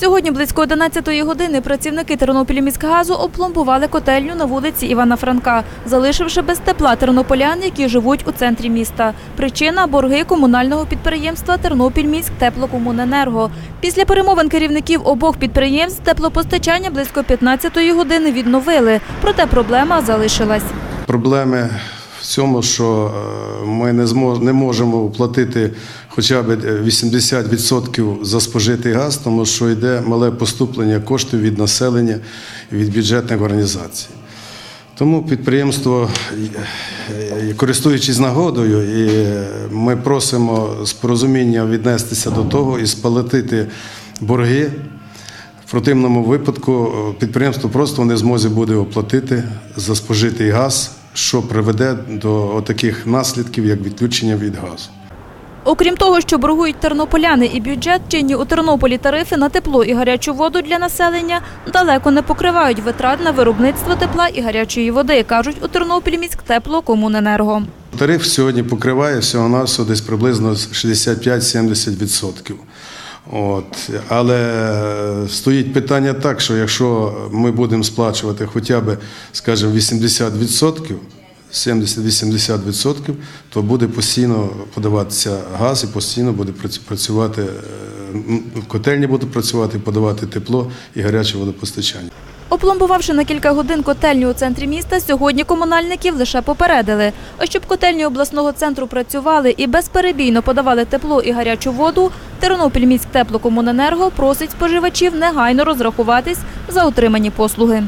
Сьогодні близько 11-ї години працівники Тернопільміськгазу опломбували котельню на вулиці Івана Франка, залишивши без тепла тернополян, які живуть у центрі міста. Причина – борги комунального підприємства «Тернопільміськ теплокомуненерго». Після перемовин керівників обох підприємств теплопостачання близько 15-ї години відновили, проте проблема залишилась. Проблеми в цьому, що е, ми не, змо- не можемо оплатити хоча б 80% за спожитий газ, тому що йде мале поступлення коштів від населення і від бюджетних організацій. Тому підприємство, е, користуючись нагодою, і ми просимо з порозумінням віднестися до того і сплатити борги. В противному випадку е, підприємство просто не зможе буде оплатити за спожитий газ, що приведе до таких наслідків, як відключення від газу. Окрім того, що боргують тернополяни і бюджет, чинні у Тернополі тарифи на тепло і гарячу воду для населення далеко не покривають витрат на виробництво тепла і гарячої води, кажуть у Тернопільміськ теплокомуненерго. Тариф сьогодні покриває всього навсього десь приблизно 65-70%. От. Але е, стоїть питання так, що якщо ми будемо сплачувати хоча б, скажімо, 80%, 70-80%, то буде постійно подаватися газ і постійно буде прац- працювати, е, котельні будуть працювати, подавати тепло і гаряче водопостачання. Опломбувавши на кілька годин котельню у центрі міста, сьогодні комунальників лише попередили. А щоб котельні обласного центру працювали і безперебійно подавали тепло і гарячу воду, Тернопільміськ теплокомуненерго просить споживачів негайно розрахуватись за отримані послуги.